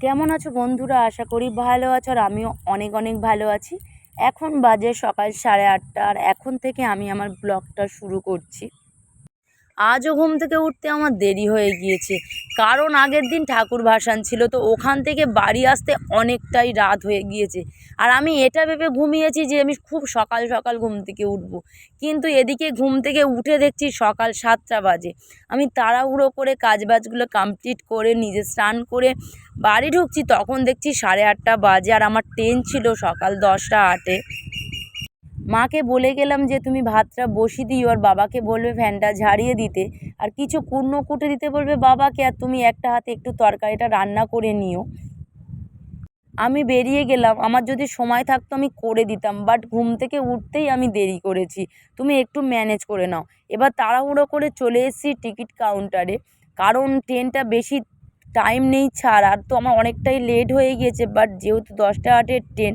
কেমন আছো বন্ধুরা? আশা করি ভালো আছো আর আমিও অনেক অনেক ভালো আছি। এখন বাজে সকাল সাড়ে আটটা আর এখন থেকে আমি আমার ব্লগটা শুরু করছি। আজও ঘুম থেকে উঠতে আমার দেরি হয়ে গিয়েছে। কারণ আগের দিন ঠাকুর ভাসান ছিল, তো ওখান থেকে বাড়ি আসতে অনেকটাই রাত হয়ে গিয়েছে। আর আমি এটা ভেবে ঘুমিয়েছি যে আমি খুব সকাল সকাল ঘুম থেকে উঠব। কিন্তু এদিকে ঘুম থেকে উঠে দেখছি সকাল সাতটা বাজে। আমি তাড়াহুড়ো করে কাজবাজগুলো কমপ্লিট করে নিজে স্নান করে বাড়ি ঢুকছি, তখন দেখছি সাড়ে আটটা বাজে আর আমার ট্রেন ছিল সকাল দশটা আটে। মাকে বলে গেলাম যে, তুমি ভাতটা বসিয়ে দিও আর বাবাকে বলবে ফ্যানটা ঝাড়িয়ে দিতে। আর কিছু কুটনো কুটে দিতে বলবে বাবাকে, আর তুমি একটা হাতে একটু তরকারিটা রান্না করে নিও। আমি বেরিয়ে গেলাম। আমার যদি সময় থাকতো আমি করে দিতাম, বাট ঘুম থেকে উঠতেই আমি দেরি করেছি। তুমি একটু ম্যানেজ করে নাও। এবার তাড়াহুড়ো করে চলে এসেছি টিকিট কাউন্টারে। কারণ ট্রেনটা বেশি টাইম নেই ছাড়, আর তো আমার অনেকটাই লেট হয়ে গিয়েছে বাট যেহেতু দশটা আটের ট্রেন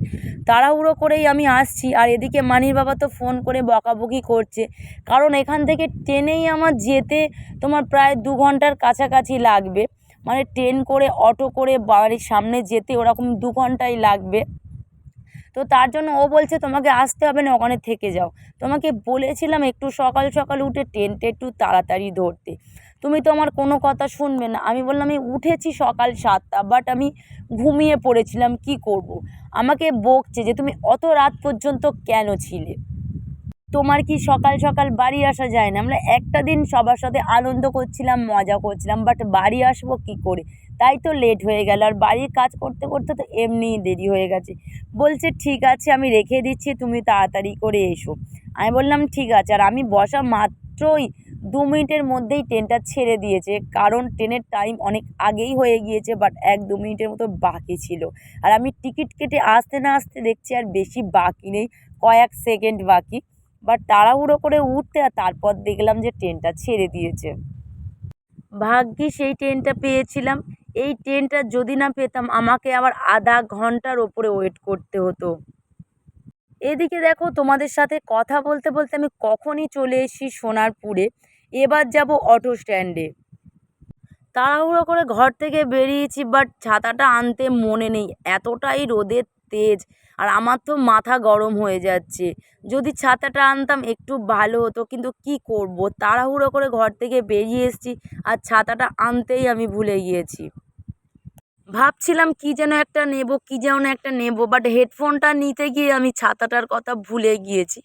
তাড়াহুড়ো করেই আমি আসছি। আর এদিকে মানির বাবা তো ফোন করে বকাবকি করছে। কারণ এখান থেকে ট্রেনেই আমার যেতে তোমার প্রায় দু ঘণ্টার কাছাকাছি লাগবে। মানে ট্রেন করে অটো করে বাড়ির সামনে যেতে ওরকম দু ঘন্টাই লাগবে। তো তার জন্য ও বলছে, তোমাকে আসতে হবে না, ওখানে থেকে যাও। তোমাকে বলেছিলাম একটু সকাল সকাল উঠে ট্রেনটা একটু তাড়াতাড়ি ধরতে। তুমি তো আমার কোনো কথা শুনবে না। আমি বললাম, আমি উঠেছি সকাল সাতটা বাট আমি ঘুমিয়ে পড়েছিলাম, কি করব। আমাকে বকছে যে, তুমি অত রাত পর্যন্ত কেন ছিলে? তোমার কি সকাল সকাল বাড়ি আসা যায় না? আমরা একটা দিন সবার সাথে আনন্দ করছিলাম, মজা করছিলাম বাট বাড়ি আসব কী করে? তাই তো লেট হয়ে গেল, আর বাড়ির কাজ করতে করতে তো এমনিই দেরি হয়ে গেছে। বলছে, ঠিক আছে, আমি রেখে দিচ্ছি, তুমি তাড়াতাড়ি করে এসো। আমি বললাম, ঠিক আছে। আর আমি বসা মাত্রই দু মিনিটের মধ্যেই ট্রেনটা ছেড়ে দিয়েছে। কারণ ট্রেনের টাইম অনেক আগেই হয়ে গিয়েছে বাট এক দু মিনিটের মতো বাকি ছিল। আর আমি টিকিট কেটে আসতে না আসতে দেখছি আর বেশি বাকি নেই, কয়েক সেকেন্ড বাকি। বাট তাড়াহুড়ো করে উঠতে আর তারপর দেখলাম যে ট্রেনটা ছেড়ে দিয়েছে। ভাগ্যি সেই ট্রেনটা পেয়েছিলাম। এই ট্রেনটা যদি না পেতাম, আমাকে আবার আধা ঘণ্টার ওপরে ওয়েট করতে হতো। এদিকে দেখো তোমাদের সাথে কথা বলতে বলতে আমি কখনই চলে এসেছি সোনারপুরে। এবার যাব অটো স্ট্যান্ডে তাড়াহুড়ো করে ঘর থেকে বেরিয়েছি বাট ছাতাটা আনতে মনে নেই। এতটাই রোদের তেজ, আর আমার তো মাথা গরম হয়ে যাচ্ছে। যদি ছাতাটা আনতাম একটু ভালো হতো, কিন্তু কি করব? তাড়াহুড়ো করে ঘর থেকে বেরিয়ে এসেছি, আর ছাতাটা আনতেই আমি ভুলে গিয়েছি। ভাবছিলাম কী যেন একটা নেব, কী যেন একটা নেব বাট হেডফোনটা নিতে গিয়ে আমি ছাতাটার কথা ভুলে গিয়েছি।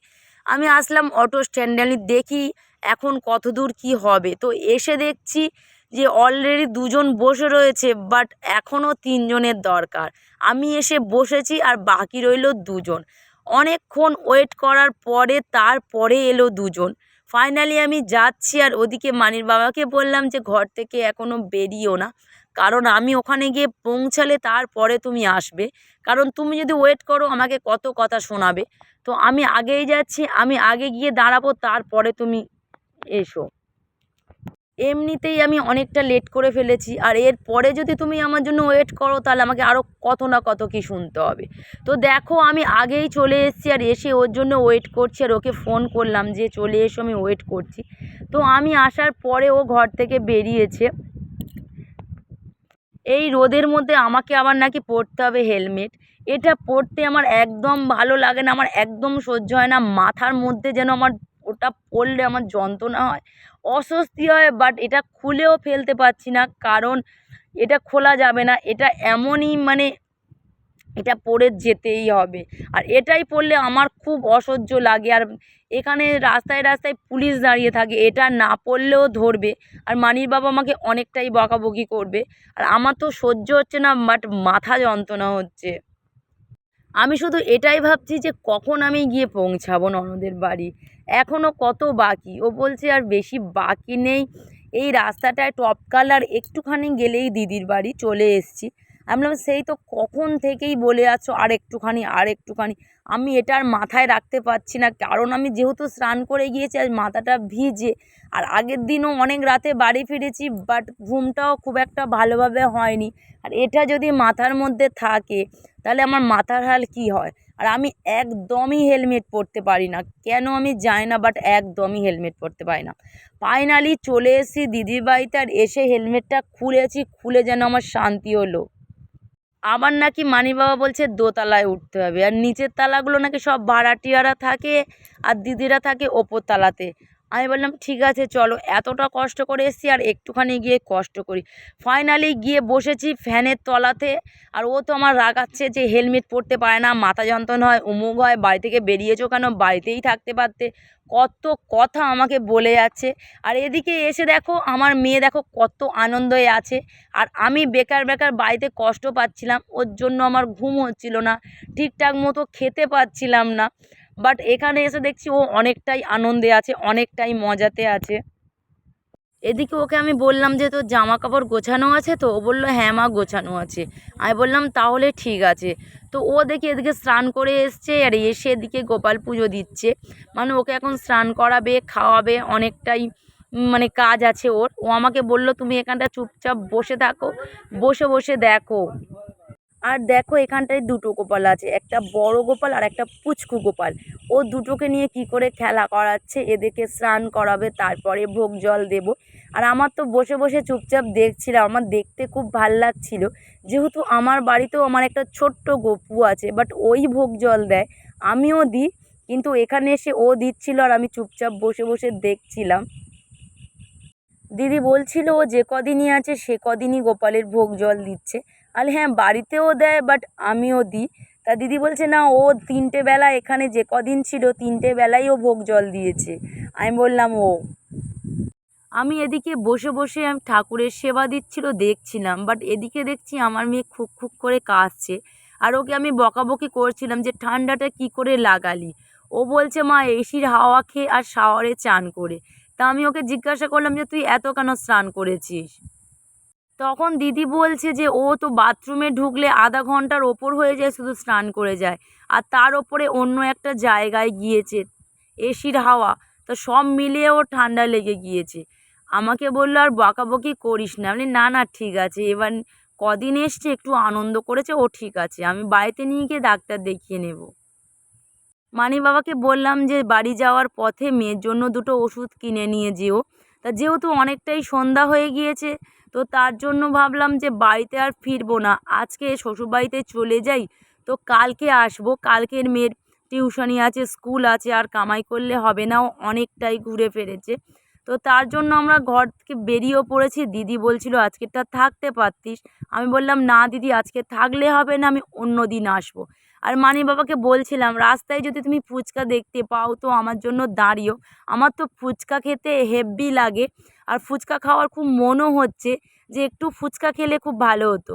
আমি আসলাম অটো স্ট্যান্ডে আমি দেখি এখন কত দূর কী হবে। তো এসে দেখছি যে অলরেডি দুজন বসে রয়েছে বাট এখনও তিনজনের দরকার। আমি এসে বসেছি আর বাকি রইল দুজন। অনেকক্ষণ ওয়েট করার পরে তারপরে এলো দুজন। ফাইনালি আমি যাচ্ছি আর ওদিকে মানির বাবাকে বললাম যে, ঘর থেকে এখনও বেরিও না। কারণ আমি ওখানে গিয়ে পৌঁছালে তারপরে তুমি আসবে। কারণ তুমি যদি ওয়েট করো, আমাকে কত কথা শোনাবে। তো আমি আগেই যাচ্ছি, আমি আগে গিয়ে দাঁড়াবো, তারপরে তুমি এসো। এমনিতেই আমি অনেকটা লেট করে ফেলেছি, আর এর পরে যদি তুমি আমার জন্য ওয়েট করো, তাহলে আমাকে আরও কত না কত কী শুনতে হবে। তো দেখো, আমি আগেই চলে এসেছি, আর এসে ওর জন্য ওয়েট করছি, আর ওকে ফোন করলাম যে চলে এসো, আমি ওয়েট করছি। তো আমি আসার পরে ও ঘর থেকে বেরিয়েছে। এই রোদের মধ্যে আমাকে আবার নাকি পরতে হবে হেলমেট। এটা পরতে আমার একদম ভালো লাগে না, আমার একদম সহ্য হয় না, মাথার মধ্যে যেন আমার ওটা পরলে আমার যন্ত্রণা হয়। অস্বস্তি হয় বাট এটা খুলেও ফেলতে পারছি না, কারণ এটা খোলা যাবে না। এটা এমনই মানে এটা পরে যেতেই হবে। আর এটাই পরলে আমার খুব অসহ্য লাগে। আর এখানে রাস্তায় রাস্তায় পুলিশ দাঁড়িয়ে থাকে, এটা না পরলেও ধরবে। আর মানির বাবা আমাকে অনেকটাই বকাবকি করবে। আর আমার তো সহ্য হচ্ছে না, বাট মাথা যন্ত্রণা হচ্ছে। আমি শুধু এটাই ভাবছি যে কখন আমি গিয়ে পৌঁছাবো ননদের বাড়ি। এখনও কত বাকি? ও বলছে আর বেশি বাকি নেই। এই রাস্তাটায় টপ কালার একটুখানি গেলেই দিদির বাড়ি চলে এসছি। আমি বললাম, সেই তো কখন থেকেই বলে আছো আর একটুখানি আর একটুখানি আমি এটা আর মাথায় রাখতে পারছি না, কারণ আমি যেহেতু স্নান করে গিয়েছি, আজ মাথাটা ভিজে। আর আগের দিনও অনেক রাতে বাড়ি ফিরেছি বাট ঘুমটাও খুব একটা ভালোভাবে হয়নি। আর এটা যদি মাথার মধ্যে থাকে, তাহলে আমার মাথার হাল কী হয়? আর আমি একদমই হেলমেট পরতে পারি না। কেন আমি যাই না বাট একদমই হেলমেট পরতে পারি না। ফাইনালি চলে এসেছি দিদির বাড়িতে আর এসে হেলমেটটা খুলেছি, খুলে যেন আমার শান্তি হলো। আবার নাকি মানি বাবা বলছে দোতলায় উঠতে হবে, আর নিচের তালাগুলো নাকি সব ভাড়াটিয়ারা থাকে আর দিদিরা থাকে ওপর তালাতে। আমি বললাম, ঠিক আছে, চলো। এতটা কষ্ট করে এসেছি আর একটুখানি গিয়ে কষ্ট করি। ফাইনালি গিয়ে বসেছি ফ্যানের তলাতে আর ও তো আমার রাগাচ্ছে যে হেলমেট পরতে পারে না, মাথা যন্ত্রণা হয় অমুক হয়, বাড়ি থেকে বেরিয়েছো কেন, বাড়িতেই থাকতে পারতে। কত কথা আমাকে বলে যাচ্ছে। আর এদিকে এসে দেখো, আমার মেয়ে দেখো কত আনন্দে আছে। আর আমি বেকার বেকার বাড়িতে কষ্ট পাচ্ছিলাম, ওর জন্য আমার ঘুম হচ্ছিল না, ঠিকঠাক মতো খেতে পাচ্ছিলাম না। বাট এখানে এসে দেখছি ও অনেকটাই আনন্দে আছে, অনেকটাই মজাতে আছে। এদিকে ওকে আমি বললাম যে, তোর জামা কাপড় গোছানো আছে তো? ও বলল হ্যাঁ মা, গোছানো আছে। আমি বললাম, তাহলে ঠিক আছে। তো ও দেখি এদিকে স্নান করে এসছে, আর এসে এদিকে গোপাল পুজো দিচ্ছে। মানে ওকে এখন স্নান করাবে, খাওয়াবে, অনেকটাই মানে কাজ আছে ওর। ও আমাকে বলল, তুমি এখানটা চুপচাপ বসে থাকো, বসে বসে দেখো। আর দেখো এখানটায় দুটো গোপাল আছে, একটা বড় গোপাল আর একটা পুচকু গোপাল। ও দুটোকে নিয়ে কি করে খেলা করাচ্ছে, এদেরকে স্নান করাবে, তারপরে ভোগ জল দেব। আর আমার তো বসে বসে চুপচাপ দেখছিলাম, আমার দেখতে খুব ভালো লাগছিল। যেহেতু আমার বাড়িতেও আমার একটা ছোট্ট গপু আছে বাট ওই ভোগ জল দেয়, আমিও দিই, কিন্তু এখানে এসে ও দিচ্ছিল আর আমি চুপচাপ বসে বসে দেখছিলাম। দিদি বলছিল ও যে কদিনই আছে, সে কদিনই গোপালের ভোগ জল দিচ্ছে। আর হ্যাঁ বাড়িতেও দেয় বাট আমিও দিই। তা দিদি বলছে, না, ও তিনটে বেলা এখানে যে কদিন ছিল, তিনটে বেলাই ও ভোগ জল দিয়েছে। আমি বললাম, ও। আমি এদিকে বসে বসে আমি ঠাকুরের সেবা দিচ্ছিল, দেখছিলাম বাট এদিকে দেখছি আমার মেয়ে খুক খুক করে কাশছে আর ওকে আমি বকাবকি করছিলাম যে, ঠান্ডাটা কি করে লাগালি? ও বলছে, মা, এসির হাওয়া খেয়ে আর শাওয়ারে চান করে। তা আমি ওকে জিজ্ঞাসা করলাম যে, তুই এত কেন স্নান করেছিস? তখন দিদি বলছে যে, ও তো বাথরুমে ঢুকলে আধা ঘণ্টার ওপর হয়ে যায়, শুধু স্নান করে যায়। আর তার ওপরে অন্য একটা জায়গায় গিয়েছে, এসির হাওয়া। তো সব মিলিয়ে ওর ঠান্ডা লেগে গিয়েছে। আমাকে বলল, আর বকাবকি করিস না। আমি না না, ঠিক আছে। এবার কদিন এসছে, একটু আনন্দ করেছে, ও ঠিক আছে। আমি বাড়িতে নিয়ে গিয়ে ডাক্তার দেখিয়ে নেব। মানি বাবাকে বললাম যে, বাড়ি যাওয়ার পথে মেয়ের জন্য দুটো ওষুধ কিনে নিয়ে যেও। তা যেহেতু অনেকটাই সন্ধ্যা হয়ে গিয়েছে তো তার জন্য ভাবলাম যে বাড়িতে আর ফিরবো না। আজকে শ্বশুরবাড়িতে চলে যাই, তো কালকে আসব। কালকের মেয়ের টিউশনি আছে, স্কুল আছে, আর কামাই করলে হবে না, ও অনেকটাই ঘুরে ফেরেছে। তো তার জন্য আমরা ঘর থেকে বেরিয়েও পড়েছি। দিদি বলছিল, আজকেরটা থাকতে পারতিস। আমি বললাম, না দিদি, আজকে থাকলে হবে না, আমি অন্য দিন আসব। আর মানি বাবাকে বলছিলাম, রাস্তায় যদি তুমি ফুচকা দেখতে পাও তো আমার জন্য দাঁড়িও। আমার তো ফুচকা খেতে হেব্বি লাগে। আর ফুচকা খাওয়ার খুব মনও হচ্ছে যে একটু ফুচকা খেলে খুব ভালো হতো।